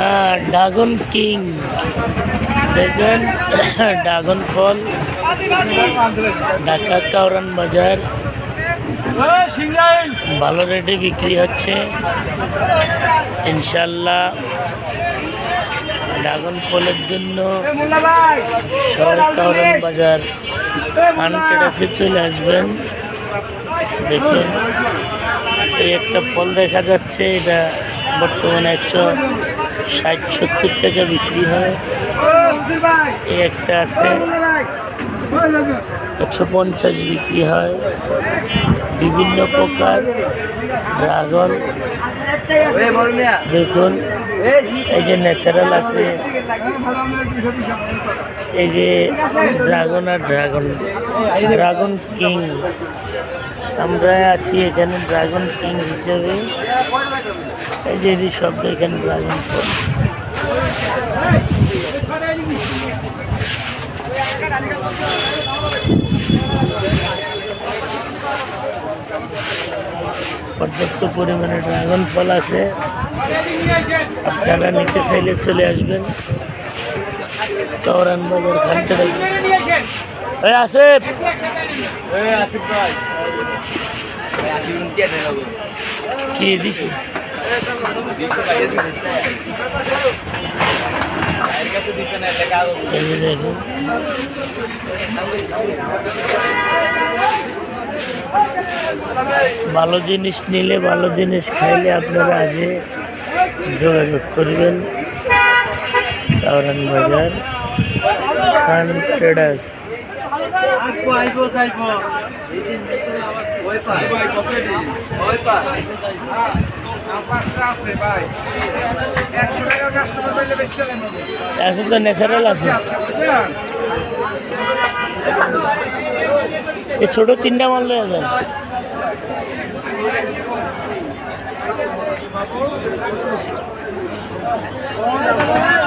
হ্যাঁ dragon king দেখবেন dragon ফল ঢাকা কাউরান বাজার ভালো রেটে বিক্রি হচ্ছে। ইনশাল্লাহ ড্রাগন ফলের জন্য শহর কাউরান বাজার আনটেরাসে চলে আসবেন। দেখুন, এই একটা ফল দেখা যাচ্ছে, এটা বর্তমানে একশো ষাট, সত্তর টাকা বিক্রি হয়। এই একটা আছে। একশো পঞ্চাশ বিক্রি হয়। বিভিন্ন প্রকার ড্রাগন দেখুন এই যে ন্যাচারাল আছে এই যে ড্রাগন আর ড্রাগন ড্রাগন কিং আমরা আছি এখানে ড্রাগন কিং হিসেবে। এই যে এই শব্দ এখানে ড্রাগন ফল পর্যাপ্ত পরিমাণে ড্রাগন ফল আছে। আপনারা নিতে চাইলে চলে আসবেন। চৌরান বাজার খানতে এই আসিফ! কি দিছি? দেখুন। ভালো জিনিস নিলে ভালো জিনিস খাইলে আপনারা আগে যোগাযোগ করবেন। কাউরান বাজার খান ট্রেডার্স। তো ন্যাচারাল আছে। এই ছোট তিনটা মাল লয়ে যান ও